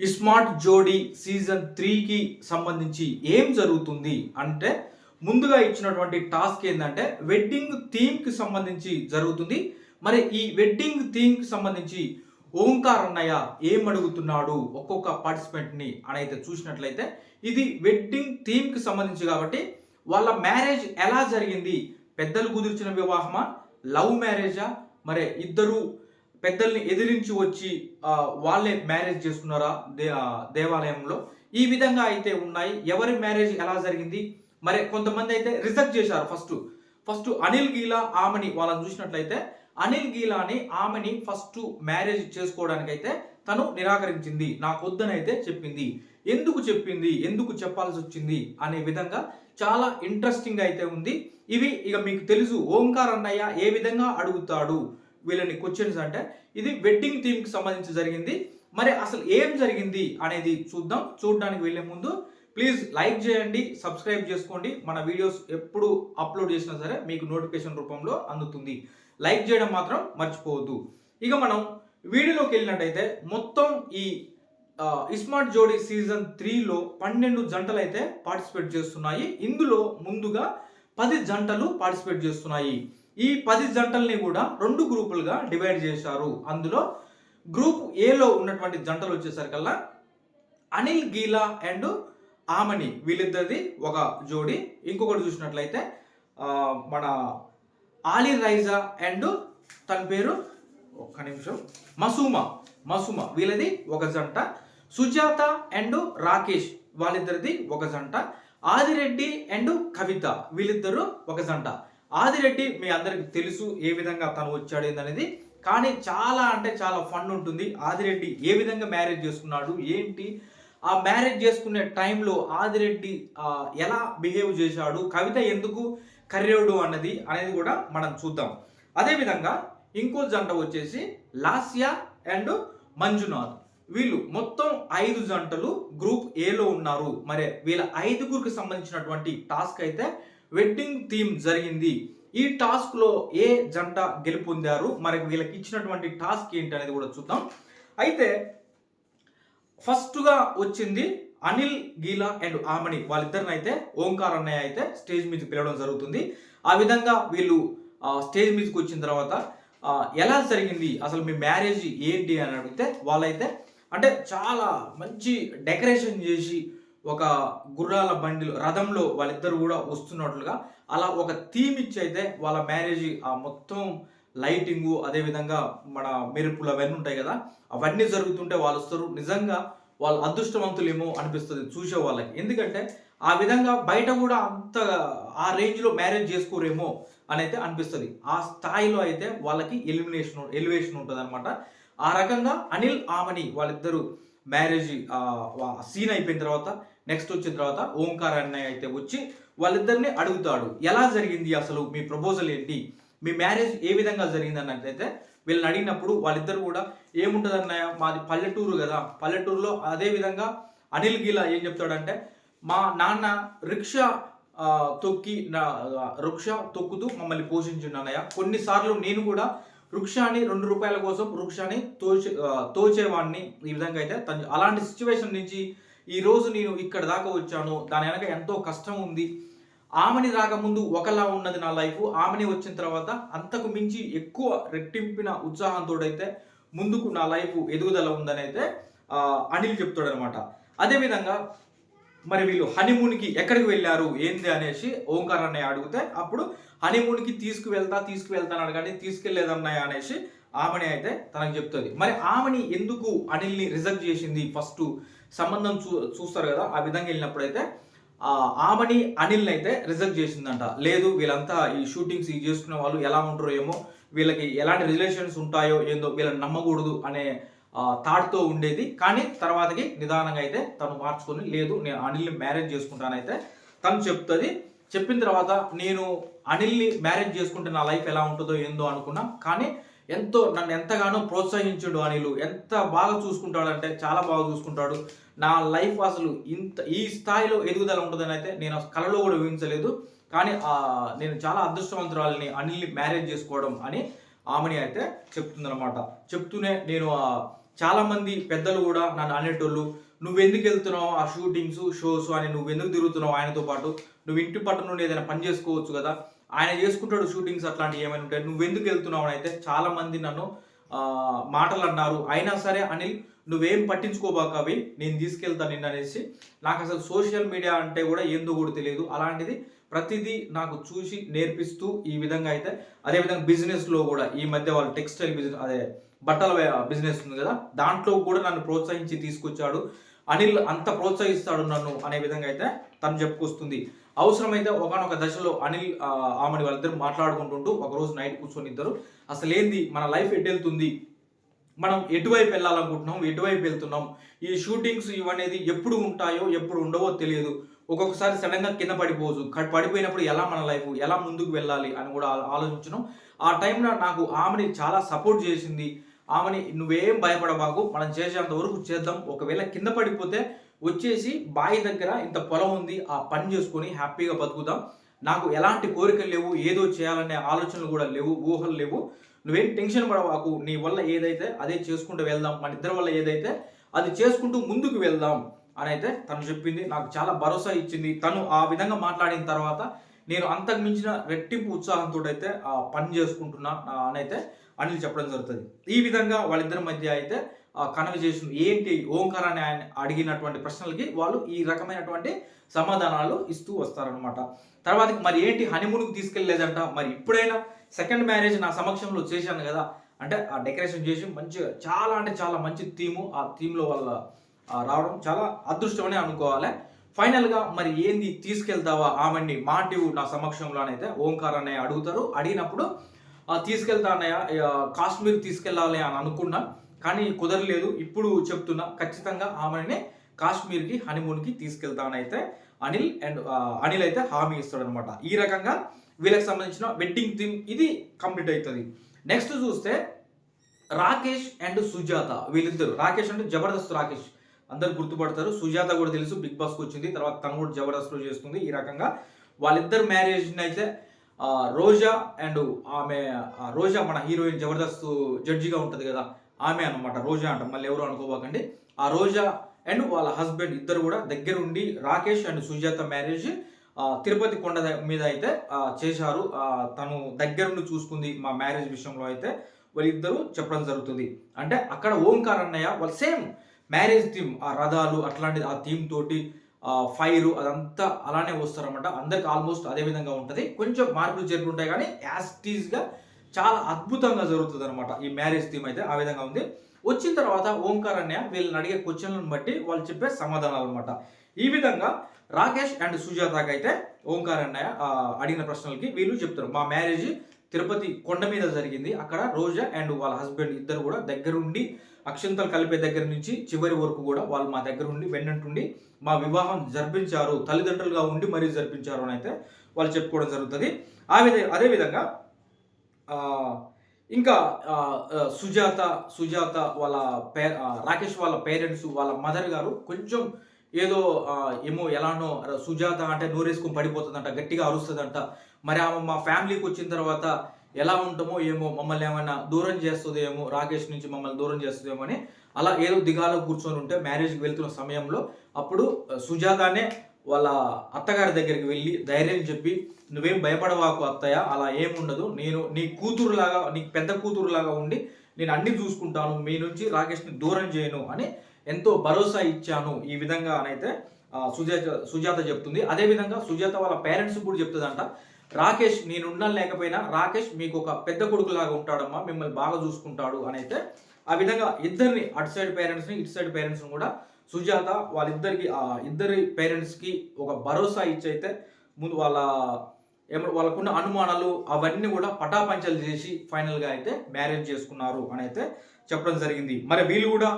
Smart జోడీ season త్రీకి సంబంధించి ఏం జరుగుతుంది అంటే ముందుగా ఇచ్చినటువంటి టాస్క్ ఏంటంటే వెడ్డింగ్ థీమ్కి సంబంధించి జరుగుతుంది. మరి ఈ వెడ్డింగ్ థీమ్కి సంబంధించి ఓంకార్ అన్నయ్య ఏం అడుగుతున్నాడు ఒక్కొక్క పార్టిసిపెంట్ని అని అయితే చూసినట్లయితే ఇది వెడ్డింగ్ థీమ్కి సంబంధించి కాబట్టి వాళ్ళ మ్యారేజ్ ఎలా జరిగింది? పెద్దలు కుదిర్చిన వివాహమా? లవ్ మ్యారేజా? మరి ఇద్దరు పెద్దల్ని ఎదిరించి వచ్చి వాళ్ళే మ్యారేజ్ చేసుకున్నారా దే దేవాలయంలో? ఈ విధంగా అయితే ఉన్నాయి. ఎవరి మ్యారేజ్ ఎలా జరిగింది? మరి కొంతమంది అయితే రిజెక్ట్ చేశారు ఫస్ట్. ఫస్ట్ అనిల్ గీలా ఆమెని వాళ్ళని చూసినట్లయితే అనిల్ గీలాని ఆమెని ఫస్ట్ మ్యారేజ్ చేసుకోవడానికి అయితే తను నిరాకరించింది. నాకు వద్దని అయితే చెప్పింది. ఎందుకు చెప్పింది? ఎందుకు చెప్పాల్సి వచ్చింది? అనే విధంగా చాలా ఇంట్రెస్టింగ్ అయితే ఉంది. ఇవి ఇక మీకు తెలుసు. ఓంకార్ అన్నయ్య ఏ విధంగా అడుగుతాడు? వీళ్ళని క్వశ్చన్స్ అంటే ఇది వెడ్డింగ్ థీమ్కి సంబంధించి జరిగింది. మరి అసలు ఏం జరిగింది అనేది చూద్దాం. చూడడానికి వెళ్ళే ముందు ప్లీజ్ లైక్ చేయండి సబ్స్క్రైబ్ చేసుకోండి. మన వీడియోస్ ఎప్పుడు అప్లోడ్ చేసినా సరే మీకు నోటిఫికేషన్ రూపంలో అందుతుంది. లైక్ చేయడం మాత్రం మర్చిపోవద్దు. ఇక మనం వీడియోలోకి వెళ్ళినట్టయితే మొత్తం ఈ ఇస్మార్ట్ జోడీ సీజన్ త్రీలో పన్నెండు జంటలు అయితే పార్టిసిపేట్ చేస్తున్నాయి. ఇందులో ముందుగా పది జంటలు పార్టిసిపేట్ చేస్తున్నాయి. ఈ పది జంటల్ని కూడా రెండు గ్రూపులుగా డివైడ్ చేశారు. అందులో గ్రూప్ ఏలో ఉన్నటువంటి జంటలు వచ్చేసరికల్లా అనిల్ గీలా అండ్ ఆమని వీళ్ళిద్దరిది ఒక జోడి. ఇంకొకటి చూసినట్లయితే మన ఆలి రైజా అండ్ తన పేరు ఒక్క నిమిషం. మసూమా మసూమా వీళ్ళది ఒక జంట. సుజాత అండ్ రాకేష్ వాళ్ళిద్దరిది ఒక జంట. ఆదిరెడ్డి అండ్ కవిత వీళ్ళిద్దరు ఒక జంట. ఆదిరెడ్డి మీ అందరికి తెలుసు ఏ విధంగా తను వచ్చాడు ఏందనేది. కానీ చాలా అంటే చాలా ఫన్ ఉంటుంది. ఆదిరెడ్డి ఏ విధంగా మ్యారేజ్ చేసుకున్నాడు ఏంటి? ఆ మ్యారేజ్ చేసుకునే టైంలో ఆదిరెడ్డి ఎలా బిహేవ్ చేశాడు కవిత ఎందుకు కర్రేవుడు అన్నది అనేది కూడా మనం చూద్దాం. అదేవిధంగా ఇంకో జంట వచ్చేసి లాస్యా అండ్ మంజునాథ్. వీళ్ళు మొత్తం ఐదు జంటలు గ్రూప్ ఏలో ఉన్నారు. మరి వీళ్ళ ఐదుగురికి సంబంధించినటువంటి టాస్క్ అయితే వెడ్డింగ్ థీమ్ జరిగింది. ఈ టాస్క్లో ఏ జంట గెలుపొందారు? మరి వీళ్ళకి ఇచ్చినటువంటి టాస్క్ ఏంటి అనేది కూడా చూద్దాం. అయితే ఫస్ట్గా వచ్చింది అనిల్ గీలా అండ్ ఆమణి. వాళ్ళిద్దరిని అయితే ఓంకార్ అన్నయ్య అయితే స్టేజ్ మీదకి పిలవడం జరుగుతుంది. ఆ విధంగా వీళ్ళు స్టేజ్ మీదకి వచ్చిన తర్వాత ఎలా జరిగింది? అసలు మీ మ్యారేజ్ ఏంటి అని అడిగితే వాళ్ళైతే అంటే చాలా మంచి డెకరేషన్ చేసి ఒక గుర్రాల బండిలో రథంలో వాళ్ళిద్దరు కూడా వస్తున్నట్లుగా అలా ఒక థీమ్ ఇచ్చి అయితే వాళ్ళ మ్యారేజ్ ఆ మొత్తం లైటింగు అదేవిధంగా మన మెరుపులు అవన్నీ ఉంటాయి కదా అవన్నీ జరుగుతుంటే వాళ్ళు వస్తారు. నిజంగా వాళ్ళు అదృష్టవంతులేమో అనిపిస్తుంది చూసే వాళ్ళకి. ఎందుకంటే ఆ విధంగా బయట కూడా అంత ఆ రేంజ్లో మ్యారేజ్ చేసుకోరేమో అని అయితే అనిపిస్తుంది. ఆ స్థాయిలో అయితే వాళ్ళకి ఎలిమినేషన్ ఎలివేషన్ ఉంటుంది అనమాట ఆ రకంగా అనిల్ ఆమని వాళ్ళిద్దరూ మ్యారేజ్ సీన్ అయిపోయిన తర్వాత నెక్స్ట్ వచ్చిన తర్వాత ఓంకార్ అన్నయ్య అయితే వచ్చి వాళ్ళిద్దరిని అడుగుతాడు. ఎలా జరిగింది అసలు మీ ప్రపోజల్ ఏంటి? మీ మ్యారేజ్ ఏ విధంగా జరిగింది అన్నట్లయితే వీళ్ళని అడిగినప్పుడు వాళ్ళిద్దరు కూడా ఏముంటుంది అన్నయ్య మాది పల్లెటూరు కదా. పల్లెటూరులో అదే విధంగా అనిల్ గీలా ఏం చెప్తాడంటే మా నాన్న రిక్షా తొక్కి నా రిక్షా తొక్కుతూ మమ్మల్ని పోషించిండు అన్నయ్య. కొన్నిసార్లు నేను కూడా వృక్షాన్ని రెండు రూపాయల కోసం వృక్షాన్ని తోచే తోచేవాడిని ఈ విధంగా అయితే తను అలాంటి సిచ్యువేషన్ నుంచి ఈ రోజు నేను ఇక్కడ దాకా వచ్చాను. దాని వెనక ఎంతో కష్టం ఉంది. ఆమెని రాకముందు ఒకలా ఉన్నది నా లైఫ్. ఆమెని వచ్చిన తర్వాత అంతకు మించి ఎక్కువ రెట్టింపిన ఉత్సాహంతో అయితే ముందుకు నా లైఫ్ ఎదుగుదల ఉందని అయితే అనిల్ చెప్తాడు అనమాట అదేవిధంగా మరి వీళ్ళు హనీమూన్కి ఎక్కడికి వెళ్ళారు ఏంది అనేసి ఓంకార్ అన్నయ్య అడిగితే అప్పుడు హనీమూన్కి తీసుకువెళ్తా తీసుకువెళ్తాను కానీ తీసుకెళ్ళేదన్నయ్య అనేసి ఆమెని అయితే తనకు చెప్తుంది. మరి ఆమెని ఎందుకు అనిల్ని రిజెక్ట్ చేసింది ఫస్ట్? సంబంధం చూ చూస్తారు కదా ఆ విధంగా వెళ్ళినప్పుడైతే ఆ ఆమెని అనిల్ని అయితే రిజెక్ట్ చేసిందంట. లేదు వీళ్ళంతా ఈ షూటింగ్స్ ఈ చేసుకునే వాళ్ళు ఎలా ఉంటారో ఏమో వీళ్ళకి ఎలాంటి రిలేషన్స్ ఉంటాయో ఏందో వీళ్ళని నమ్మకూడదు అనే థాట్తో ఉండేది. కానీ తర్వాతకి నిదానంగా అయితే తను మార్చుకొని లేదు నేను అనిల్ని మ్యారేజ్ చేసుకుంటానైతే తను చెప్తుంది. చెప్పిన తర్వాత నేను అనిల్ని మ్యారేజ్ చేసుకుంటే నా లైఫ్ ఎలా ఉంటుందో ఏందో అనుకున్నా. కానీ ఎంతో నన్ను ఎంతగానో ప్రోత్సహించాడు అనిలు. ఎంత బాగా చూసుకుంటాడంటే చాలా బాగా చూసుకుంటాడు. నా లైఫ్ అసలు ఇంత ఈ స్థాయిలో ఎదుగుదల ఉంటుందని అయితే నేను కలలో కూడా ఊహించలేదు. కానీ నేను చాలా అదృష్టవంతురాలని అనిల్ని మ్యారేజ్ చేసుకోవడం అని ఆమెని అయితే చెప్తుందనమాట చెప్తూనే నేను చాలామంది పెద్దలు కూడా నన్ను అనేటోళ్ళు నువ్వెందుకు వెళ్తున్నావు ఆ షూటింగ్స్ షోస్ అని నువ్వెందుకు తిరుగుతున్నావు ఆయనతో పాటు? నువ్వు ఇంటి పట్టు నుండి ఏదైనా పని చేసుకోవచ్చు కదా? ఆయన చేసుకుంటాడు షూటింగ్స్ అట్లాంటివి ఏమైనా ఉంటాయి నువ్వెందుకు వెళ్తున్నావు? అని అయితే చాలామంది నన్ను మాటలు అన్నారు. అయినా సరే అనిల్ నువ్వేం పట్టించుకోబాక అవి నేను తీసుకెళ్తాను నిన్ను అనేసి నాకు అసలు సోషల్ మీడియా అంటే కూడా ఏందో కూడా తెలియదు. అలాంటిది ప్రతిదీ నాకు చూసి నేర్పిస్తూ ఈ విధంగా అయితే అదేవిధంగా బిజినెస్లో కూడా ఈ మధ్య వాళ్ళు టెక్స్టైల్ బిజినెస్ అదే బట్టల బిజినెస్ ఉంది కదా దాంట్లో కూడా నన్ను ప్రోత్సహించి తీసుకొచ్చాడు. అనిల్ అంత ప్రోత్సహిస్తాడు నన్ను అనే విధంగా అయితే తను చెప్పుకొస్తుంది. అవసరమైతే ఒకనొక దశలో అనిల్ ఆమెని వాళ్ళిద్దరు మాట్లాడుకుంటుంటూ ఒకరోజు నైట్ కూర్చొని ఇద్దరు అసలు ఏంది మన లైఫ్ ఎట్టెళ్తుంది మనం ఎటువైపు వెళ్ళాలనుకుంటున్నాం ఎటువైపు వెళ్తున్నాం ఈ షూటింగ్స్ ఇవనేది ఎప్పుడు ఉంటాయో ఎప్పుడు ఉండవో తెలియదు. ఒక్కొక్కసారి సడన్గా కింద పడిపోవచ్చు. పడిపోయినప్పుడు ఎలా మన లైఫ్ ఎలా ముందుకు వెళ్ళాలి అని కూడా ఆలోచించడం ఆ టైంలో నాకు ఆమెని చాలా సపోర్ట్ చేసింది. ఆమెని నువ్వేం భయపడబాకు మనం చేసేంత వరకు చేద్దాం. ఒకవేళ కింద పడిపోతే వచ్చేసి బావి దగ్గర ఇంత పొలం ఉంది ఆ పని చేసుకొని హ్యాపీగా బతుకుదాం. నాకు ఎలాంటి కోరికలు లేవు ఏదో చేయాలనే ఆలోచనలు కూడా లేవు ఊహలు లేవు. నువ్వేం టెన్షన్ పడవాకు నీ వల్ల ఏదైతే అదే చేసుకుంటూ వెళ్దాం మన ఇద్దరి వల్ల ఏదైతే అది చేసుకుంటూ ముందుకు వెళ్దాం అని అయితే తను చెప్పింది. నాకు చాలా భరోసా ఇచ్చింది. తను ఆ విధంగా మాట్లాడిన తర్వాత నేను అంతకు మించిన రెట్టింపు ఉత్సాహంతో అయితే ఆ పని చేసుకుంటున్నా అని అయితే అనిల్ చెప్పడం జరుగుతుంది. ఈ విధంగా వాళ్ళిద్దరి మధ్య అయితే కన్వర్జేషన్ ఏంటి ఓంకార్ అని ఆయన అడిగినటువంటి ప్రశ్నలకి వాళ్ళు ఈ రకమైనటువంటి సమాధానాలు ఇస్తూ వస్తారనమాట తర్వాత మరి ఏంటి హనీమూన్కి తీసుకెళ్ళలేదంట? మరి ఇప్పుడైనా సెకండ్ మ్యారేజ్ నా సమక్షంలో చేశాను కదా. అంటే ఆ డెకరేషన్ చేసి మంచిగా చాలా అంటే చాలా మంచి థీము ఆ థీమ్లో వల్ల రావడం చాలా అదృష్టమని అనుకోవాలి. ఫైనల్గా మరి ఏంది తీసుకెళ్తావా ఆమెని? మాటివు నా సమక్షంలోనైతే ఓంకార్ అన్నయ్య అడుగుతారు. అడిగినప్పుడు ఆ, తీసుకెళ్తా అన్నయ్య. కాశ్మీర్ తీసుకెళ్ళాలి అని అనుకున్నా. కానీ కుదరలేదు. ఇప్పుడు చెప్తున్నా ఖచ్చితంగా ఆమెని కాశ్మీర్కి హనీమూన్కి తీసుకెళ్తానైతే అనిల్ అండ్ అనిల్ అయితే హామీ ఇస్తాడనమాట ఈ రకంగా వీళ్ళకి సంబంధించిన వెడ్డింగ్ థీమ్ ఇది కంప్లీట్ అవుతుంది నెక్స్ట్ చూస్తే రాకేష్ అండ్ సుజాత వీళ్ళిద్దరు. రాకేష్ అంటే జబర్దస్త్ రాకేష్. అందరు గుర్తుపడతారు. సుజాత కూడా తెలుసు బిగ్ బాస్కి వచ్చింది తర్వాత తను కూడా జబర్దస్త్లో చేస్తుంది ఈ రకంగా. వాళ్ళిద్దరు మ్యారేజ్ని అయితే రోజా అండ్ ఆమె ఆ, రోజా మన హీరోయిన్ జబర్దస్త్ జడ్జిగా ఉంటుంది కదా ఆమె అనమాట రోజా అంట మళ్ళీ ఎవరు అనుకోబాకండి. ఆ రోజా అండ్ వాళ్ళ హస్బెండ్ ఇద్దరు కూడా దగ్గరుండి రాకేష్ అండ్ సుజాత మ్యారేజ్ తిరుపతి కొండ మీద అయితే చేశారు. తను దగ్గరుండి చూసుకుంది మా మ్యారేజ్ విషయంలో అయితే. వాళ్ళిద్దరూ చెప్పడం జరుగుతుంది. అంటే అక్కడ ఓంకార్ అన్నయ్య వాళ్ళు సేమ్ మ్యారేజ్ థీమ్ ఆ రథాలు అట్లాంటి ఆ థీమ్ తోటి ఫైర్ అదంతా అలానే వస్తారన్నమాట. అందరికి ఆల్మోస్ట్ అదే విధంగా ఉంటుంది. కొంచెం మార్పులు చేర్పులు ఉంటాయి కానీ యాజ్ చాలా అద్భుతంగా జరుగుతుంది అనమాట ఈ మ్యారేజ్ థీమ్ అయితే ఆ విధంగా ఉంది. వచ్చిన తర్వాత ఓంకార్ అన్నయ్య వీళ్ళని అడిగే క్వశ్చన్లను బట్టి వాళ్ళు చెప్పే సమాధానాలు అనమాట ఈ విధంగా రాకేష్ అండ్ సుజాతకి అయితే ఓంకార్ అన్నయ్య అడిగిన ప్రశ్నలకి వీళ్ళు చెప్తారు. మా మ్యారేజ్ తిరుపతి కొండ మీద జరిగింది. అక్కడ రోజా అండ్ వాళ్ళ హస్బెండ్ ఇద్దరు కూడా దగ్గరుండి అక్షంతలు కలిపే దగ్గర నుంచి చివరి వరకు కూడా వాళ్ళు మా దగ్గర ఉండి వెన్నంటుండి మా వివాహం జరిపించారు. తల్లిదండ్రులుగా ఉండి మరీ జరిపించారు అని అయితే వాళ్ళు చెప్పుకోవడం జరుగుతుంది. ఆ విధ అదేవిధంగా ఇంకా సుజాత సుజాత వాళ్ళ పే రాకేష్ వాళ్ళ పేరెంట్స్ వాళ్ళ మదర్ గారు కొంచెం ఏదో ఏమో ఎలానో సుజాత అంటే నోరేసుకుని పడిపోతుందంట గట్టిగా అరుస్తుందంట. మరి ఆమె మా ఫ్యామిలీకి వచ్చిన తర్వాత ఎలా ఉంటామో ఏమో మమ్మల్ని ఏమైనా దూరం చేస్తుందేమో రాకేష్ నుంచి మమ్మల్ని దూరం చేస్తుందేమో అని అలా ఏదో దిగాలో కూర్చొని ఉంటే మ్యారేజ్కి వెళ్తున్న సమయంలో అప్పుడు సుజాతనే వాళ్ళ అత్తగారి దగ్గరికి వెళ్ళి ధైర్యం చెప్పి నువ్వేం భయపడవాకు అత్తయ్య అలా ఏముండదు నేను నీ కూతురులాగా నీ పెద్ద కూతురులాగా ఉండి నేను అన్ని చూసుకుంటాను. మీ నుంచి రాకేష్ని దూరం చేయను అని ఎంతో భరోసా ఇచ్చాను. ఈ విధంగా అనైతే సుజాత సుజాత చెప్తుంది. అదేవిధంగా సుజాత వాళ్ళ పేరెంట్స్ కూడా చెప్తుందంట రాకేష్ నేనున్నా లేకపోయినా రాకేష్ మీకు ఒక పెద్ద కొడుకులాగా ఉంటాడమ్మా మిమ్మల్ని బాగా చూసుకుంటాడు అని అయితే ఆ విధంగా ఇద్దరిని అటు సైడ్ పేరెంట్స్ని ఇటు సైడ్ పేరెంట్స్ని కూడా సుజాత వాళ్ళిద్దరికి ఇద్దరి పేరెంట్స్కి ఒక భరోసా ఇచ్చైతే ముందు వాళ్ళ ఏమో వాళ్ళకున్న అనుమానాలు అవన్నీ కూడా పటాపంచలు చేసి ఫైనల్గా అయితే మ్యారేజ్ చేసుకున్నారు అని అయితే చెప్పడం జరిగింది. మరి వీళ్ళు కూడా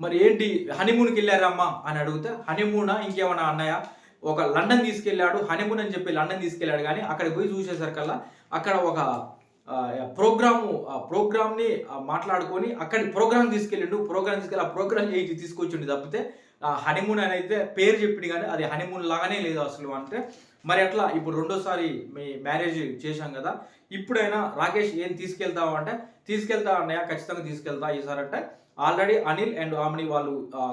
మరి ఏంటి హనీమూన్కి వెళ్ళారమ్మా అని అడిగితే హనీమూనా ఇంకేమన్నా అన్నయ్య? ఒక లండన్ తీసుకెళ్ళాడు హనీమూన్ అని చెప్పి లండన్ తీసుకెళ్ళాడు కానీ అక్కడికి పోయి చూసేసరికల్లా అక్కడ ఒక ప్రోగ్రాము ఆ ప్రోగ్రామ్ని మాట్లాడుకొని అక్కడి ప్రోగ్రామ్ తీసుకెళ్ళిండు. ప్రోగ్రామ్ తీసుకెళ్ళి ఆ ప్రోగ్రామ్ చేసి తీసుకొచ్చిండు తప్పితే ఆ హనీమూన్ అని అయితే పేరు చెప్పింది కానీ అది హనీమూన్ లాగానే లేదు అసలు అంటే. మరి అట్లా ఇప్పుడు రెండోసారి మీ మ్యారేజ్ చేశాం కదా ఇప్పుడైనా రాకేష్ ఏం తీసుకెళ్తావు అంటే తీసుకెళ్తా అన్నయ్య ఖచ్చితంగా తీసుకెళ్తా ఈసారి అంటే ఆల్రెడీ అనిల్ అండ్ ఆమెని వాళ్ళు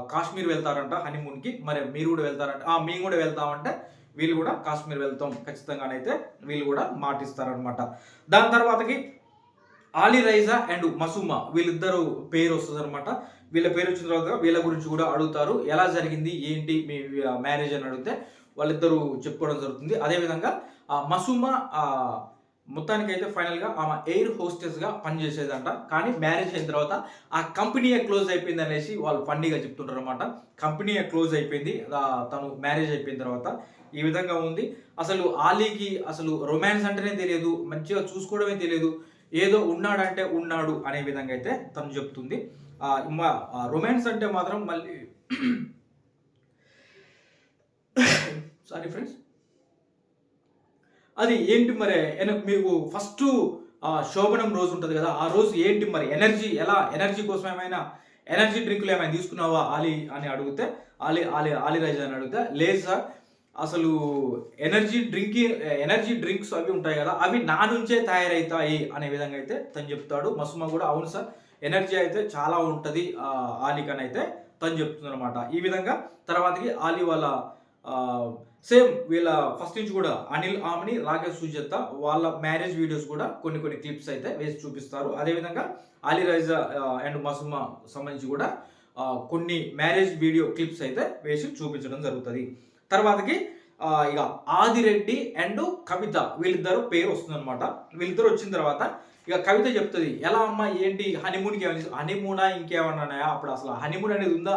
కాశ్మీర్ వెళ్తారంట హనీమూన్కి. మరి మీరు కూడా వెళ్తారంట ఆ, మేము కూడా వెళ్తామంటే వీళ్ళు కూడా కాశ్మీర్ వెళ్తాం. ఖచ్చితంగానైతే వీళ్ళు కూడా మాటిస్తారనమాట దాని తర్వాతకి ఆలీ రైజా అండ్ మసుమా వీళ్ళిద్దరు పేరు వస్తుంది అనమాట వీళ్ళ పేరు వచ్చిన తర్వాత వీళ్ళ గురించి కూడా అడుగుతారు. ఎలా జరిగింది? ఏంటి? మీ మ్యారేజ్ అని అడిగితే వాళ్ళిద్దరూ చెప్పుకోవడం జరుగుతుంది. అదేవిధంగా ఆ మసుమా మొత్తానికైతే ఫైనల్గా ఆమె ఎయిర్ హోస్టెస్గా పనిచేసేదంట. కానీ మ్యారేజ్ అయిన తర్వాత ఆ కంపెనీయే క్లోజ్ అయిపోయింది అనేసి వాళ్ళు ఫండీగా చెప్తుంటారు అనమాట కంపెనీయే క్లోజ్ అయిపోయింది. తను మ్యారేజ్ అయిపోయిన తర్వాత ఈ విధంగా ఉంది. అసలు ఆలీకి అసలు రొమాన్స్ అంటేనే తెలియదు. మంచిగా చూసుకోవడమే తెలియదు. ఏదో ఉన్నాడంటే ఉన్నాడు అనే విధంగా అయితే తను చెప్తుంది. మా రొమాన్స్ అంటే మాత్రం మళ్ళీ సారీ ఫ్రెండ్స్ అది ఏంటి మరి? మీకు ఫస్ట్ శోభనం రోజు ఉంటుంది కదా ఆ రోజు ఏంటి మరి? ఎనర్జీ ఎలా? ఎనర్జీ కోసం ఏమైనా ఎనర్జీ డ్రింకులు ఏమైనా తీసుకున్నావా ఆలి అని అడిగితే ఆలి ఆలి ఆలి రైజ్ అని అడిగితే లేదు సార్. అసలు ఎనర్జీ డ్రింక్ ఎనర్జీ డ్రింక్స్ అవి ఉంటాయి కదా అవి నా నుంచే తయారవుతాయి అనే విధంగా అయితే తను చెప్తాడు. మసుమ కూడా అవును సార్. ఎనర్జీ అయితే చాలా ఉంటుంది ఆలికన్ అయితే తను చెప్తుంది అనమాట ఈ విధంగా తర్వాతకి ఆలి వాళ్ళ సేమ్ వీళ్ళ ఫస్ట్ నుంచి కూడా అనిల్ ఆమ్ని రాకేష్ సుజాత వాళ్ళ మ్యారేజ్ వీడియోస్ కూడా కొన్ని కొన్ని క్లిప్స్ అయితే వేసి చూపిస్తారు. అదేవిధంగా అలీ రైజా అండ్ మసుమా సంబంధించి కూడా కొన్ని మ్యారేజ్ వీడియో క్లిప్స్ అయితే వేసి చూపించడం జరుగుతుంది. తర్వాతకి ఇక ఆదిరెడ్డి అండ్ కవిత వీళ్ళిద్దరు పేరు వస్తుందన్నమాట. వీళ్ళిద్దరు వచ్చిన తర్వాత ఇక కవిత చెప్తుంది ఎలా అమ్మా ఏంటి హనీమూన్కి ఏమైనా హనీమూనా ఇంకేమన్నా ఉన్నాయా? అప్పుడు అసలు హనీమూన్ అనేది ఉందా?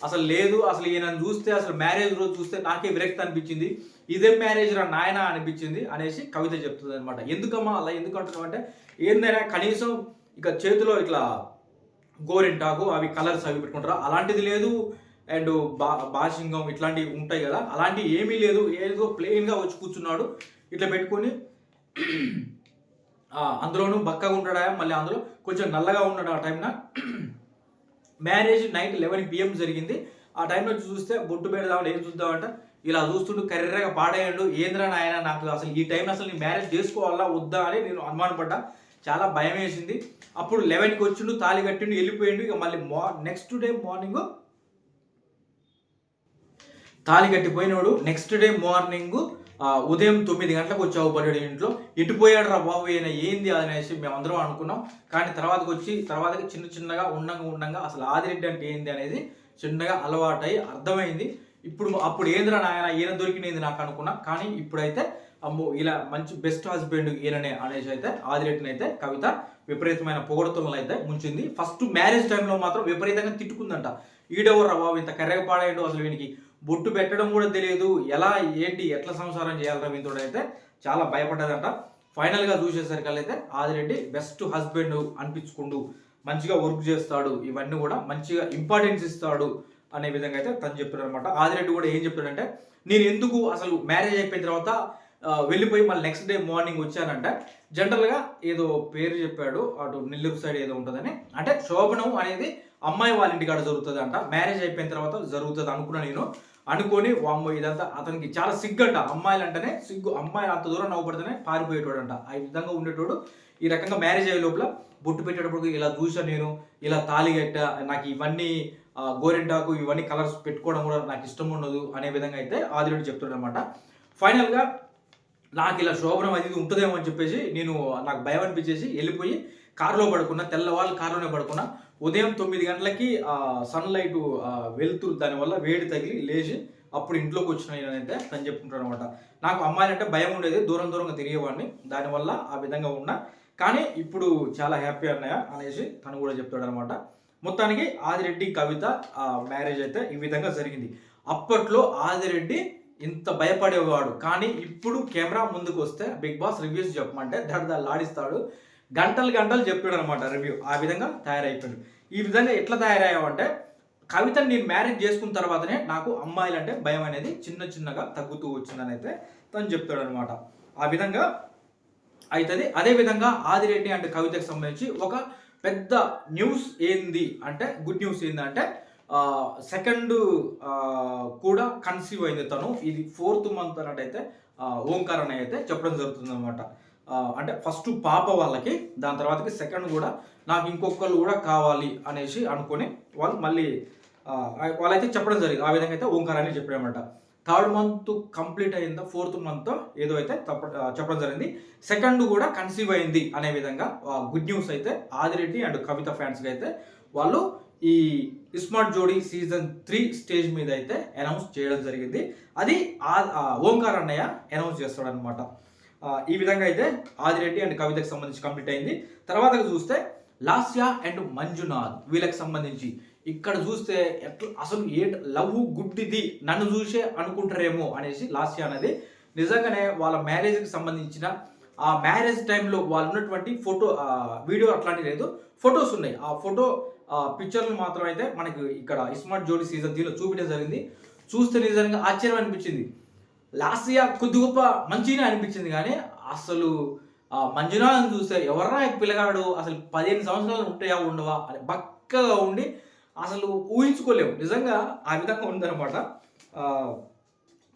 అసలు లేదు అసలు ఈయన చూస్తే అసలు మ్యారేజ్ రోజు చూస్తే నాకే విరక్తి అనిపించింది. ఇదే మ్యారేజ్ రా నాయన అనిపించింది అనేసి కవిత చెప్తుంది అనమాట ఎందుకమ్మా అలా ఎందుకు అంటున్నామంటే అంటే ఏందైనా కనీసం ఇక చేతిలో ఇట్లా గోరింటాకు అవి కలర్స్ అవి పెట్టుకుంటారా? అలాంటిది లేదు. అండ్ బా బాసింగం ఇట్లాంటివి ఉంటాయి కదా. అలాంటివి ఏమీ లేదు. ఏదో ప్లెయిన్గా వచ్చి కూర్చున్నాడు. ఇట్లా పెట్టుకొని అందులోనూ బక్కగా ఉంటాడా? మళ్ళీ అందులో కొంచెం నల్లగా ఉన్నాడు ఆ టైంన మ్యారేజ్ నైట్ లెవెన్ పిఎం జరిగింది. ఆ టైంలో చూస్తే బొట్టు పెడదామని ఏం చూద్దామంట. ఇలా చూస్తుంటూ కర్రెగా పాడేయండు ఏంద్రా నాయన నాకు అసలు ఈ టైంలో అసలు నేను మ్యారేజ్ చేసుకోవాలా వద్దా అని నేను అనుమానపడ్డా చాలా భయం వేసింది. అప్పుడు లెవెన్కి వచ్చిండు తాళి కట్టిండు వెళ్ళిపోయిండు. ఇక మళ్ళీ మా నెక్స్ట్ డే మార్నింగ్ తాళి కట్టిపోయినాడు. నెక్స్ట్ డే మార్నింగ్ ఉదయం తొమ్మిది గంటలకు వచ్చావు పడ్డాడు ఇంట్లో. ఇటుపోయాడు రా బాబు? ఈయన ఏంది అనేసి మేమందరం అనుకున్నాం. కానీ తర్వాతకి వచ్చి తర్వాతకి చిన్న చిన్నగా ఉండంగా ఉండంగా అసలు ఆదిరెడ్డి అంటే ఏంది అనేది చిన్నగా అలవాటై అర్థమైంది. ఇప్పుడు అప్పుడు ఏందిరా నాయన ఈయన దొరికినది నాకు అనుకున్నా. కానీ ఇప్పుడైతే అమ్మో ఇలా మంచి బెస్ట్ హస్బెండ్ ఈయననే అనేసి అయితే ఆదిరెడ్డిని అయితే కవిత విపరీతమైన పొగడతలను అయితే ముంచింది. ఫస్ట్ మ్యారేజ్ టైంలో మాత్రం విపరీతంగా తిట్టుకుందంట. ఈడెవరు బాబు? ఇంత కర్రెగ పాడాడు అసలు వీనికి బొట్టు పెట్టడం కూడా తెలియదు. ఎలా ఏంటి ఎట్లా సంసారం చేయాలరా మీతో అయితే చాలా భయపడ్డదంట. ఫైనల్గా చూసేసరికల్ అయితే ఆదిరెడ్డి బెస్ట్ హస్బెండ్ అనిపించుకుండు మంచిగా వర్క్ చేస్తాడు. ఇవన్నీ కూడా మంచిగా ఇంపార్టెన్స్ ఇస్తాడు అనే విధంగా అయితే తను చెప్పాడు అనమాట ఆదిరెడ్డి కూడా ఏం చెప్పాడంటే నేను ఎందుకు అసలు మ్యారేజ్ అయిపోయిన తర్వాత వెళ్ళిపోయి మళ్ళీ నెక్స్ట్ డే మార్నింగ్ వచ్చానంటే. జనరల్గా ఏదో పేరు చెప్పాడు. అటు నెల్లూరు సైడ్ ఏదో ఉంటుందని. అంటే శోభనం అనేది అమ్మాయి వాళ్ళ ఇంటికాడ జరుగుతుంది అంట మ్యారేజ్ అయిపోయిన తర్వాత జరుగుతుంది అనుకున్నా నేను. అనుకొని వామ్మో ఇదంతా అతనికి చాలా సిగ్గంట. అమ్మాయిలు అంటేనే సిగ్గు. అమ్మాయి అంత దూరం నవ్వుపడితేనే పారిపోయేటోడు అంట ఆ విధంగా ఉండేటోడు. ఈ రకంగా మ్యారేజ్ అయ్యే లోపల బొట్టు పెట్టేటప్పుడు ఇలా చూసా నేను ఇలా తాళి కట్ట నాకు ఇవన్నీ గోరింటాకు ఇవన్నీ కలర్స్ పెట్టుకోవడం కూడా నాకు ఇష్టం ఉండదు అనే విధంగా అయితే ఆదిరెడ్డి చెప్తున్నాడు అనమాట ఫైనల్గా నాకు ఇలా శోభనం అది ఉంటుందేమో అని చెప్పేసి నేను నాకు భయం అనిపించేసి వెళ్ళిపోయి కారులో పడుకున్నా తెల్లవాళ్ళు కారులోనే పడుకున్నా. ఉదయం తొమ్మిది గంటలకి ఆ సన్లైట్ వెళ్తూ దానివల్ల వేడి తగిలి లేచి అప్పుడు ఇంట్లోకి వచ్చిన అయితే తను చెప్పుకుంటాడు అనమాట నాకు అమ్మాయిలు అంటే భయం ఉండేది దూరం దూరంగా తిరిగేవాడిని. దానివల్ల ఆ విధంగా ఉన్నా. కానీ ఇప్పుడు చాలా హ్యాపీ అన్నయ్య అనేసి తను కూడా చెప్తాడు అనమాట మొత్తానికి ఆదిరెడ్డి కవిత మ్యారేజ్ అయితే ఈ విధంగా జరిగింది. అప్పట్లో ఆదిరెడ్డి ఇంత భయపడేవాడు. కానీ ఇప్పుడు కెమెరా ముందుకు వస్తే బిగ్ బాస్ రివ్యూస్ చెప్పమంటే దడదలు లాడిస్తాడు గంటలు గంటలు చెప్పాడు అనమాట రివ్యూ ఆ విధంగా తయారైపోయాడు. ఈ విధంగా ఎట్లా తయారయ్యావంటే కవితని నేను మ్యారేజ్ చేసుకున్న తర్వాతనే నాకు అమ్మాయిలు అంటే భయం అనేది చిన్న చిన్నగా తగ్గుతూ వచ్చిందని అయితే తను చెప్తాడు అనమాట ఆ విధంగా అవుతుంది అదేవిధంగా ఆదిరెడ్డి అంటే కవితకు సంబంధించి ఒక పెద్ద న్యూస్ ఏంది అంటే గుడ్ న్యూస్ ఏంటంటే సెకండ్ కూడా కన్సీవ్ అయింది తను. ఇది ఫోర్త్ మంత్ అన్నట్టయితే ఓంకార్ అని అయితే చెప్పడం జరుగుతుంది అనమాట అంటే ఫస్ట్ పాప వాళ్ళకి దాని తర్వాతకి సెకండ్ కూడా నాకు ఇంకొకళ్ళు కూడా కావాలి అనేసి అనుకొని వాళ్ళు మళ్ళీ వాళ్ళైతే చెప్పడం జరిగింది. ఆ విధంగా అయితే ఓంకారాన్ని అని థర్డ్ మంత్ కంప్లీట్ అయిందా ఫోర్త్ మంత్ ఏదో అయితే తప్ప- చెప్పడం జరిగింది. సెకండ్ కూడా కన్సీవ్ అయింది అనే విధంగా గుడ్ న్యూస్ అయితే ఆదిరెడ్డి అండ్ కవిత ఫ్యాన్స్కి అయితే వాళ్ళు ఈ స్మార్ట్ జోడీ సీజన్ త్రీ స్టేజ్ మీద అయితే అనౌన్స్ చేయడం జరిగింది. అది ఆ- ఓంకార్ అన్నయ్య అనౌన్స్ చేస్తాడనమాట ఈ విధంగా అయితే ఆదిరెడ్డి అండ్ కవితకు సంబంధించి కంప్లీట్ అయింది. తర్వాత చూస్తే లాస్యా అండ్ మంజునాథ్ వీళ్ళకి సంబంధించి. ఇక్కడ చూస్తే ఎట్లా అసలు ఏ లవ్ గుడ్డిది నన్ను చూసే అనుకుంటారేమో అనేసి లాస్యా అనేది. నిజంగానే వాళ్ళ మ్యారేజ్కి సంబంధించిన ఆ మ్యారేజ్ టైంలో వాళ్ళు ఉన్నటువంటి ఫోటో వీడియో అట్లాంటివి లేదు. ఫొటోస్ ఉన్నాయి. ఆ ఫోటో పిక్చర్లు మాత్రం అయితే మనకి ఇక్కడ స్మార్ట్ జోడి సీజన్ దీనిలో చూపించడం జరిగింది. చూస్తే నిజంగా ఆశ్చర్యం అనిపించింది. లాస్ట్ ఇయర్ కొద్ది గొప్ప మంచిగా అనిపించింది కానీ అసలు ఆ మంజునాథ్ చూస్తే ఎవర్రా పిల్లగాడు? అసలు పదిహేను సంవత్సరాలు ఉంటాయా ఉండవా? అని బక్కగా ఉండి అసలు ఊహించుకోలేము. నిజంగా ఆ విధంగా ఉందన్నమాట.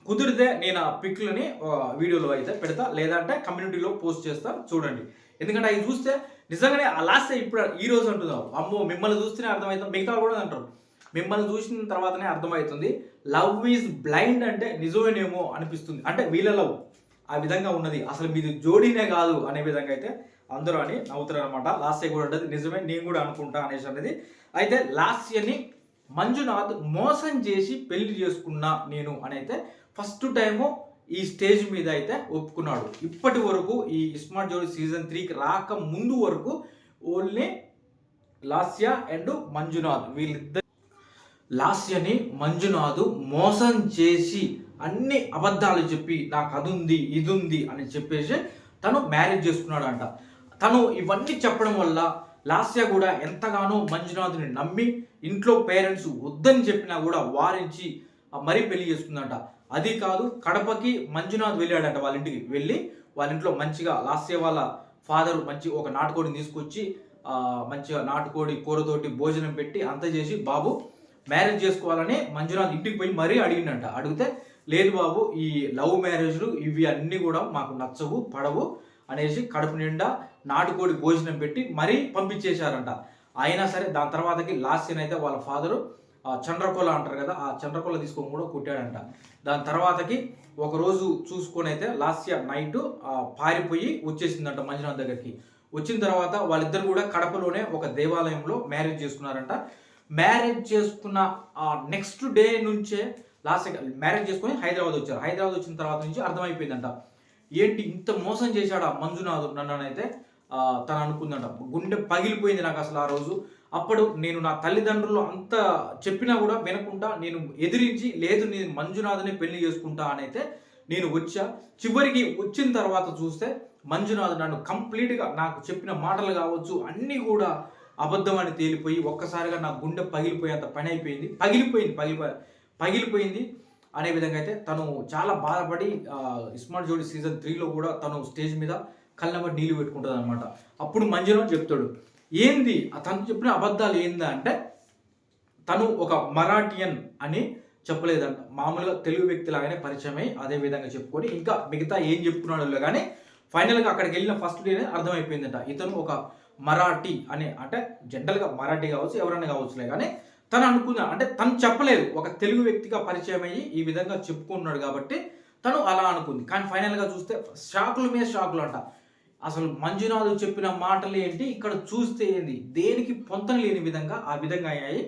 కుదిరితే నేను ఆ పిక్లని వీడియోలో అయితే పెడతా. లేదంటే కమ్యూనిటీలో పోస్ట్ చేస్తా. చూడండి. ఎందుకంటే అవి చూస్తే నిజంగానే ఆ లాస్ట్ ఇప్పుడు ఈ రోజు అంటున్నాం అమ్మో మిమ్మల్ని చూస్తేనే అర్థమవుతుంది. మిగతా కూడా అంటారు. మిమ్మల్ని చూసిన తర్వాతనే అర్థమవుతుంది. లవ్ ఈజ్ బ్లైండ్ అంటే నిజమేనేమో అనిపిస్తుంది. అంటే వీళ్ళ లవ్ ఆ విధంగా ఉన్నది. అసలు మీది జోడీనే కాదు అనే విధంగా అయితే అందరూ అని నవ్వుతారు అనమాట లాస్ట్ కూడా ఉంటుంది నిజమే నేను కూడా అనుకుంటా అనేసి అనేది అయితే లాస్ట్ ఇయర్ని మంజునాథ్ మోసం చేసి పెళ్ళి చేసుకున్నా నేను అని అయితే ఫస్ట్ టైము ఈ స్టేజ్ మీద అయితే ఒప్పుకున్నాడు. ఇప్పటి వరకు ఈ స్మార్ట్ జోడీ సీజన్ త్రీకి రాక ముందు వరకు ఓన్లీ లాస్యా అండ్ మంజునాథ్ వీళ్ళిద్దరు లాస్యని మంజునాథ్ మోసం చేసి అన్ని అబద్ధాలు చెప్పి నాకు అది ఉంది ఇది ఉంది అని చెప్పేసి తను మ్యారేజ్ చేసుకున్నాడంట. తను ఇవన్నీ చెప్పడం వల్ల లాస్య కూడా ఎంతగానో మంజునాథ్ని నమ్మి ఇంట్లో పేరెంట్స్ వద్దని చెప్పినా కూడా వారించి మరీ పెళ్ళి చేసుకుందంట. అది కాదు కడపకి మంజునాథ్ వెళ్ళాడంట వాళ్ళ ఇంటికి. వెళ్ళి వాళ్ళ ఇంట్లో మంచిగా లాస్య వాళ్ళ ఫాదర్ మంచి ఒక నాటుకోడిని తీసుకొచ్చి మంచిగా నాటుకోడి కూరతోటి భోజనం పెట్టి అంత చేసి బాబు మ్యారేజ్ చేసుకోవాలని మంజునాథ్ ఇంటికి పోయి మరీ అడిగిండంట. అడిగితే లేదు బాబు ఈ లవ్ మ్యారేజ్లు ఇవి అన్నీ కూడా మాకు నచ్చవు పడవు అనేసి కడుపు నిండా నాటుకోడి భోజనం పెట్టి మరీ పంపించేశారంట. అయినా సరే దాని తర్వాతకి లాస్ట్ సీన్ అయితే వాళ్ళ ఫాదరు చంద్రకొల అంటారు కదా ఆ చంద్రకొల తీసుకొని కూడా కుట్టాడంట. దాని తర్వాతకి ఒక రోజు చూసుకొని అయితే లాస్ట్ ఇయర్ నైట్ పారిపోయి వచ్చేసిందంట మంజునాథ్ దగ్గరికి. వచ్చిన తర్వాత వాళ్ళిద్దరు కూడా కడపలోనే ఒక దేవాలయంలో మ్యారేజ్ చేసుకున్నారంట. మ్యారేజ్ చేసుకున్న ఆ నెక్స్ట్ డే నుంచే లాస్ట్ మ్యారేజ్ చేసుకొని హైదరాబాద్ వచ్చారు. హైదరాబాద్ వచ్చిన తర్వాత నుంచి అర్థమైపోయిందంట. ఏంటి ఇంత మోసం చేశాడు ఆ మంజునాథ్ నన్ను అయితే తను అనుకుందంట. గుండె పగిలిపోయింది నాకు అసలు ఆ రోజు. అప్పుడు నేను నా తల్లిదండ్రులు అంత చెప్పినా కూడా వినకుండా నేను ఎదిరించి లేదు నేను మంజునాథ్ని పెళ్ళి చేసుకుంటా అని అయితే నేను వచ్చా. చివరికి వచ్చిన తర్వాత చూస్తే మంజునాథ్ నన్ను కంప్లీట్గా నాకు చెప్పిన మాటలు కావచ్చు అన్నీ కూడా అబద్ధం అని తేలిపోయి ఒక్కసారిగా నా గుండె పగిలిపోయేంత పని అయిపోయింది. పగిలిపోయింది పగిలిపోయి పగిలిపోయింది. అనే విధంగా అయితే తను చాలా బాధపడి ఇస్మార్ట్ స్మార్ట్ జోడీ సీజన్ త్రీలో కూడా తను స్టేజ్ మీద కళ్ళబడి నీళ్ళు పెట్టుకుంటుంది అనమాట అప్పుడు మంజులో చెప్తాడు ఏంది? తను చెప్పిన అబద్ధాలు ఏందా? అంటే తను ఒక మరాఠియన్ అని చెప్పలేదంట. మామూలుగా తెలుగు వ్యక్తి లాగానే పరిచయం అదే విధంగా చెప్పుకొని ఇంకా మిగతా ఏం చెప్పుకున్నాడో కానీ ఫైనల్గా అక్కడికి వెళ్ళిన ఫస్ట్ డేనే అర్థమైపోయిందంట. ఇతను ఒక మరాఠీ అనే అంటే జనరల్గా మరాఠీ కావచ్చు ఎవరైనా కావచ్చులే కానీ తను అనుకున్నా అంటే తను చెప్పలేదు ఒక తెలుగు వ్యక్తిగా పరిచయం అయ్యి ఈ విధంగా చెప్పుకున్నాడు కాబట్టి తను అలా అనుకుంది. కానీ ఫైనల్గా చూస్తే షాకుల మీద షాకులు అంట. అసలు మంజునాథ్ చెప్పిన మాటలు ఏంటి? ఇక్కడ చూస్తే ఏంది? దేనికి పొంతన లేని విధంగా ఆ విధంగా అయ్యాయి.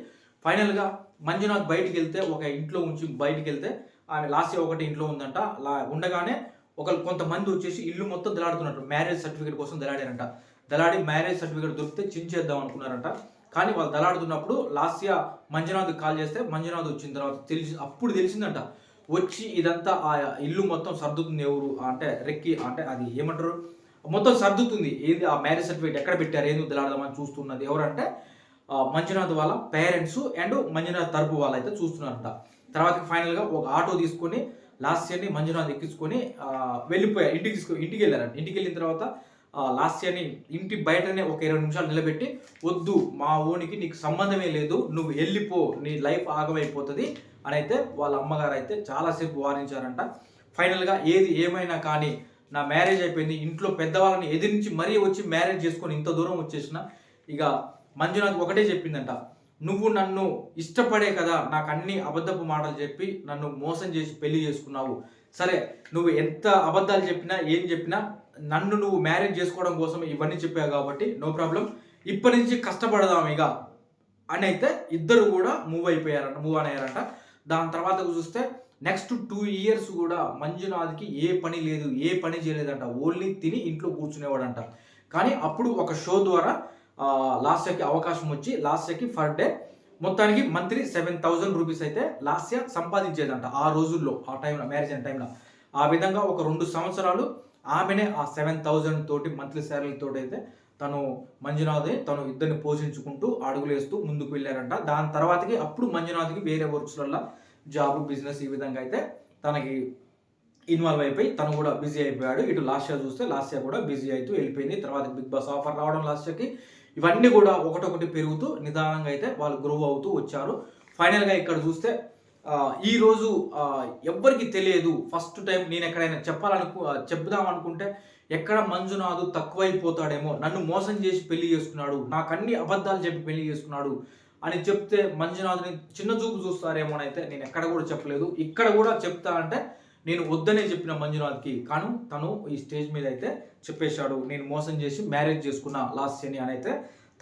ఫైనల్గా మంజునాథ్ బయటికి వెళ్తే ఒక ఇంట్లో ఉంచి బయటికి వెళ్తే ఆమె లాస్ట్ ఒకటి ఇంట్లో ఉందంట. అలా ఉండగానే ఒకరు కొంతమంది వచ్చేసి ఇల్లు మొత్తం దలాడుతున్నట్టు మ్యారేజ్ సర్టిఫికేట్ కోసం దలాడారంట దలాడి మ్యారేజ్ సర్టిఫికేట్ దొరికితే చించేద్దాం అనుకున్నారంట. కానీ వాళ్ళు దళాడుతున్నప్పుడు లాస్ట్ ఇయర్ మంజునాథ్ కాల్ చేస్తే మంజునాథ్ వచ్చిన తర్వాత తెలిసి అప్పుడు తెలిసిందంట. వచ్చి ఇదంతా ఆ ఇల్లు మొత్తం సర్దుతుంది ఎవరు? అంటే రెక్కి అంటే అది ఏమంటారు? మొత్తం సర్దుతుంది. ఏంది ఆ మ్యారేజ్ సర్టిఫికేట్ ఎక్కడ పెట్టారు? ఏంది దళాడదామని చూస్తున్నది ఎవరంటే మంజునాథ్ వాళ్ళ పేరెంట్స్ అండ్ మంజునాథ్ తరపు వాళ్ళు అయితే చూస్తున్నారంట. తర్వాత ఫైనల్గా ఒక ఆటో తీసుకొని లాస్ట్ ఇయర్ని మంజునాథ్ ఎక్కించుకొని వెళ్ళిపోయారు ఇంటికి తీసుకు ఇంటికి వెళ్ళారంట. ఇంటికి వెళ్ళిన తర్వాత లాస్ట్ ఇయర్ని ఇంటి బయటనే ఒక ఇరవై నిమిషాలు నిలబెట్టి వద్దు మా ఓనికి నీకు సంబంధమే లేదు నువ్వు వెళ్ళిపో నీ లైఫ్ ఆగమైపోతుంది అని అయితే వాళ్ళ అమ్మగారు అయితే చాలాసేపు వారించారంట. ఫైనల్గా ఏది ఏమైనా కానీ నా మ్యారేజ్ అయిపోయింది ఇంట్లో పెద్దవాళ్ళని ఎదిరించి మరీ వచ్చి మ్యారేజ్ చేసుకొని ఇంత దూరం వచ్చేసిన? ఇక మంజునాథ్ ఒకటే చెప్పిందంట. నువ్వు నన్ను ఇష్టపడే కదా నాకు అన్ని అబద్ధపు మాటలు చెప్పి నన్ను మోసం చేసి పెళ్ళి చేసుకున్నావు. సరే నువ్వు ఎంత అబద్ధాలు చెప్పినా ఏం చెప్పినా నన్ను నువ్వు మ్యారేజ్ చేసుకోవడం కోసం ఇవన్నీ చెప్పావు కాబట్టి నో ప్రాబ్లం. ఇప్పటి నుంచి కష్టపడదాం ఇక అని అయితే ఇద్దరు కూడా మూవ్ అయిపోయారంట మూవ్ అని అయ్యారంట. దాని తర్వాత చూస్తే నెక్స్ట్ టూ ఇయర్స్ కూడా మంజునాథ్కి ఏ పని లేదు ఏ పని చేయలేదంట. ఓన్లీ తిని ఇంట్లో కూర్చునేవాడంట. కానీ అప్పుడు ఒక షో ద్వారా లాస్యకి అవకాశం వచ్చి లాస్యకి ఫర్ డే మొత్తానికి మంత్లీ సెవెన్ థౌజండ్ రూపీస్ అయితే లాస్య సంపాదించేదంట ఆ రోజుల్లో ఆ టైంలో మ్యారేజ్ అయిన టైంలో ఆ విధంగా ఒక రెండు సంవత్సరాలు ఆమెనే ఆ సెవెన్ థౌజండ్ తోటి మంత్లీ శాలరీతో అయితే తను మంజునాథ్ తను ఇద్దరిని పోషించుకుంటూ అడుగులేస్తూ ముందుకు వెళ్ళారంట. దాని తర్వాతకి అప్పుడు మంజునాథ్కి వేరే వర్క్స్లలో జాబ్ బిజినెస్ ఈ విధంగా అయితే తనకి ఇన్వాల్వ్ అయిపోయి తను కూడా బిజీ అయిపోయాడు. ఇటు లాస్ట్ ఇయర్ చూస్తే లాస్ట్ ఇయర్ కూడా బిజీ అవుతూ వెళ్ళిపోయింది. తర్వాత బిగ్ బాస్ ఆఫర్ రావడం లాస్ట్ ఇయర్కి ఇవన్నీ కూడా ఒకటొకటి పెరుగుతూ నిదానంగా అయితే వాళ్ళు గ్రో అవుతూ వచ్చారు. ఫైనల్గా ఇక్కడ చూస్తే ఈరోజు ఎవ్వరికి తెలియదు. ఫస్ట్ టైం నేను ఎక్కడైనా చెప్పాలనుకు చెప్దాం అనుకుంటే ఎక్కడ మంజునాథు తక్కువైపోతాడేమో. నన్ను మోసం చేసి పెళ్ళి చేసుకున్నాడు. నాకు అన్ని అబద్ధాలు చెప్పి పెళ్ళి చేసుకున్నాడు అని చెప్తే మంజునాథుని చిన్న చూపు చూస్తారేమో అయితే నేను ఎక్కడ కూడా చెప్పలేదు. ఇక్కడ కూడా చెప్తా అంటే నేను వద్దనే చెప్పిన మంజునాథ్కి. కానీ తను ఈ స్టేజ్ మీద అయితే చెప్పేశాడు. నేను మోసం చేసి మ్యారేజ్ చేసుకున్న లాస్ట్ శని అని అయితే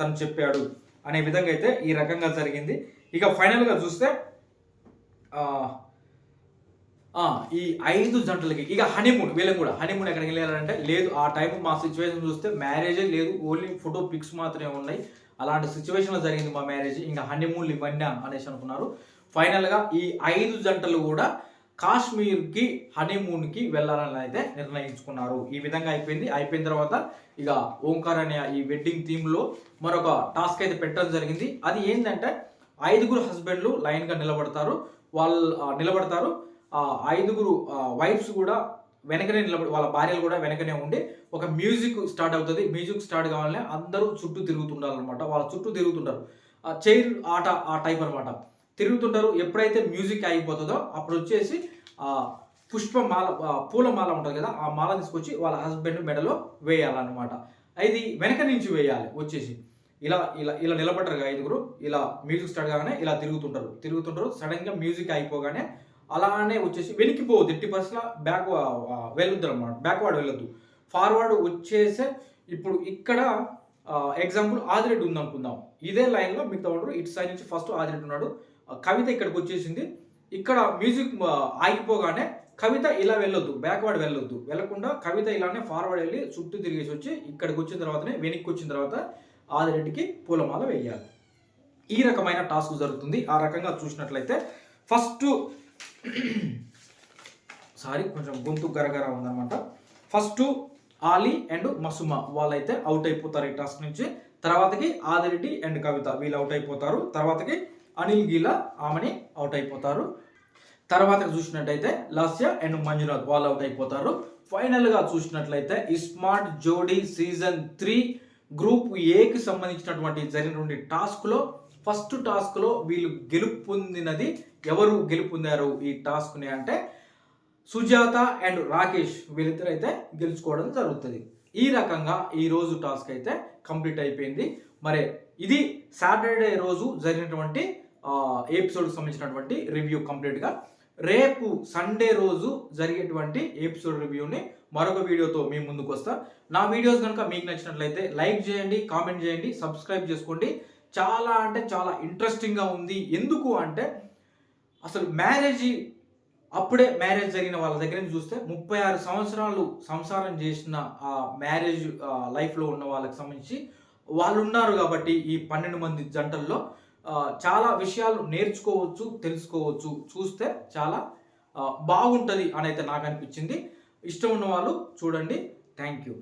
తను చెప్పాడు. అనే విధంగా అయితే ఈ రకంగా జరిగింది. ఇక ఫైనల్గా చూస్తే ఈ ఐదు జంటలకి ఇక హనీమూన్ వీళ్ళకి కూడా హనీమూన్ ఎక్కడికి వెళ్ళారంటే లేదు ఆ టైం మా సిచ్యువేషన్ చూస్తే మ్యారేజే లేదు ఓన్లీ ఫోటో పిక్స్ మాత్రమే ఉన్నాయి. అలాంటి సిచ్యువేషన్లో జరిగింది మా మ్యారేజ్ ఇంకా హనీమూన్లు ఇవన్నీ అనేసి అనుకున్నారు. ఫైనల్గా ఈ ఐదు జంటలు కూడా కాశ్మీర్కి హనీమూన్కి వెళ్ళాలని అయితే నిర్ణయించుకున్నారు. ఈ విధంగా అయిపోయింది. అయిపోయిన తర్వాత ఇక ఓంకార్ అనే ఈ వెడ్డింగ్ థీమ్లో మరొక టాస్క్ అయితే పెట్టడం జరిగింది. అది ఏంటంటే ఐదుగురు హస్బెండ్లు లైన్గా నిలబడతారు. వాళ్ళు నిలబడతారు. ఆ ఐదుగురు వైఫ్స్ కూడా వెనకనే నిలబడి వాళ్ళ భార్యలు కూడా వెనకనే ఉండి ఒక మ్యూజిక్ స్టార్ట్ అవుతుంది. మ్యూజిక్ స్టార్ట్ కావాలనే అందరూ చుట్టూ తిరుగుతుండాలన్నమాట. వాళ్ళ చుట్టూ తిరుగుతుంటారు. చైర్ ఆట ఆ టైప్ అనమాట తిరుగుతుంటారు. ఎప్పుడైతే మ్యూజిక్ అయిపోతుందో అప్పుడు వచ్చేసి ఆ పుష్ప మాల పూల మాల ఉంటుంది కదా ఆ మాల తీసుకొచ్చి వాళ్ళ హస్బెండ్ మెడలో వేయాలన్నమాట. ఇది వెనక నుంచి వేయాలి వచ్చేసి. ఇలా ఇలా ఇలా నిలబడ్డారు ఐదుగురు ఇలా మ్యూజిక్ స్టార్ట్ కాగానే ఇలా తిరుగుతుంటారు. తిరుగుతుంటారు సడన్గా మ్యూజిక్ అయిపోగానే అలానే వచ్చేసి వెనికిపోవద్దు ఎట్టి పరిస్థితుల్లో బ్యాక్ వెళ్ళొద్దు అనమాట బ్యాక్వర్డ్ వెళ్ళొద్దు. ఫార్వర్డ్ వచ్చేసే ఇప్పుడు ఇక్కడ ఎగ్జాంపుల్ ఆదిరెడ్డి ఉందనుకుందాం ఇదే లైన్లో మిగతా ఉండరు ఇటు సైడ్ నుంచి ఫస్ట్ ఆదిరెడ్డి ఉన్నాడు. కవిత ఇక్కడికి వచ్చేసింది. ఇక్కడ మ్యూజిక్ ఆగిపోగానే కవిత ఇలా వెళ్ళొద్దు బ్యాక్వర్డ్ వెళ్ళొద్దు. వెళ్ళకుండా కవిత ఇలానే ఫార్వర్డ్ వెళ్ళి చుట్టూ తిరిగేసి వచ్చి ఇక్కడికి వచ్చిన తర్వాతనే వెనక్కి వచ్చిన తర్వాత ఆదిరెడ్డికి పూలమాల వేయాలి. ఈ రకమైన టాస్క్ జరుగుతుంది. ఆ రకంగా చూసినట్లయితే ఫస్ట్ సారీ కొంచెం గొంతు గరగర ఉందన్నమాట. ఫస్ట్ ఆలీ అండ్ మసుమ వాళ్ళైతే అవుట్ అయిపోతారు ఈ టాస్క్ నుంచి. తర్వాతకి ఆదిరెడ్డి అండ్ కవిత వీళ్ళు అవుట్ అయిపోతారు. తర్వాతకి అనిల్ గీలా ఆమెని అవుట్ అయిపోతారు. తర్వాత చూసినట్టయితే లాస్య అండ్ మంజునాథ్ వాళ్ళు అవుట్ అయిపోతారు. ఫైనల్గా చూసినట్లయితే స్మార్ట్ జోడీ సీజన్ త్రీ గ్రూప్ ఏకి సంబంధించినటువంటి జరిగినటువంటి టాస్క్లో ఫస్ట్ టాస్క్లో వీళ్ళు వీళ్ళు గెలుపొందినది ఎవరు గెలుపొందారు ఈ టాస్క్ని అంటే సుజాత అండ్ రాకేష్ వీళ్ళిద్దరు అయితే గెలుచుకోవడం జరుగుతుంది. ఈ రకంగా ఈ రోజు టాస్క్ అయితే కంప్లీట్ అయిపోయింది. మరి ఇది సాటర్డే రోజు జరిగినటువంటి ఎపిసోడ్కి సంబంధించినటువంటి రివ్యూ కంప్లీట్గా రేపు సండే రోజు జరిగేటువంటి ఎపిసోడ్ రివ్యూని మరొక వీడియోతో మీ ముందుకు వస్తా. నా వీడియోస్ కనుక మీకు నచ్చినట్లయితే లైక్ చేయండి కామెంట్ చేయండి సబ్స్క్రైబ్ చేసుకోండి. చాలా అంటే చాలా ఇంట్రెస్టింగ్గా ఉంది. ఎందుకు అంటే అసలు మ్యారేజ్ అప్పుడే మ్యారేజ్ జరిగిన వాళ్ళ దగ్గర నుంచి చూస్తే ముప్పై ఆరు సంవత్సరాలు సంసారం చేసిన ఆ మ్యారేజ్ లైఫ్లో ఉన్న వాళ్ళకి సంబంధించి వాళ్ళు ఉన్నారు కాబట్టి ఈ పన్నెండు మంది జంటల్లో చాలా విషయాలు నేర్చుకోవచ్చు తెలుసుకోవచ్చు చూస్తే చాలా బాగుంటుంది అని అయితే నాకు అనిపించింది. ఇష్టం ఉన్న వాళ్ళు చూడండి. Thank you